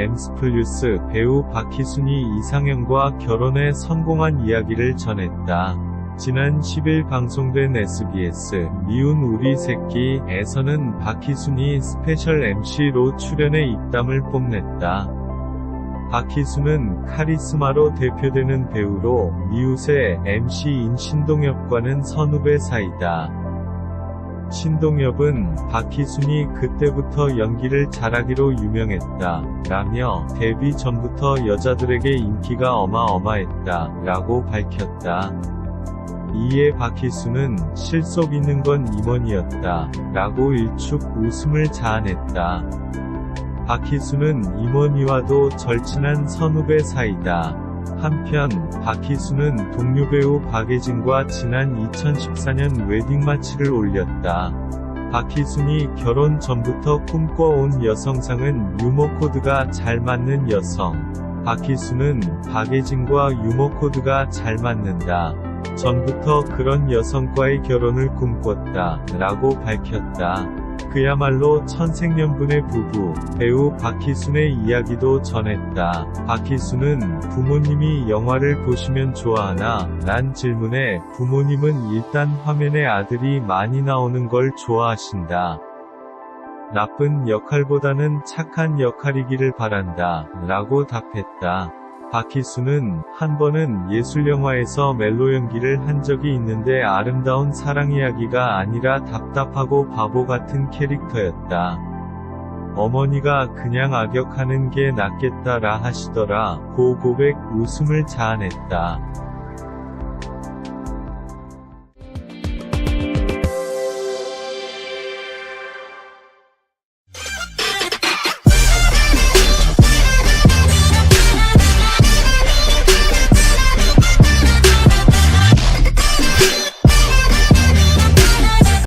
엠스플뉴스 배우 박희순이 이상형과 결혼에 성공한 이야기를 전했다. 지난 10일 방송된 SBS 미운 우리 새끼에서는 박희순이 스페셜 MC로 출연해 입담을 뽐냈다. 박희순은 카리스마로 대표되는 배우로 미웃의 MC인 신동엽과는 선후배 사이다. 신동엽은 박희순이 그때부터 연기를 잘하기로 유명했다. 라며 데뷔 전부터 여자들에게 인기가 어마어마했다. 라고 밝혔다. 이에 박희순은 실속 있는 건 임원이었다. 라고 일축 웃음을 자아냈다. 박희순은 임원이와도 절친한 선후배 사이다. 한편 박희순은 동료 배우 박예진과 지난 2014년 웨딩 마치를 올렸다. 박희순이 결혼 전부터 꿈꿔온 여성상은 유머 코드가 잘 맞는 여성. 박희순은 박예진과 유머 코드가 잘 맞는다. 전부터 그런 여성과의 결혼을 꿈꿨다. 라고 밝혔다. 그야말로 천생연분의 부부, 배우 박희순의 이야기도 전했다. 박희순은 부모님이 영화를 보시면 좋아하나? 란 질문에 부모님은 일단 화면에 아들이 많이 나오는 걸 좋아하신다. 나쁜 역할보다는 착한 역할이기를 바란다. 라고 답했다. 박희순은 한 번은 예술영화에서 멜로 연기를 한 적이 있는데 아름다운 사랑 이야기가 아니라 답답하고 바보 같은 캐릭터였다. 어머니가 그냥 악역하는 게 낫겠다라 하시더라. 고 고백 웃음을 자아냈다.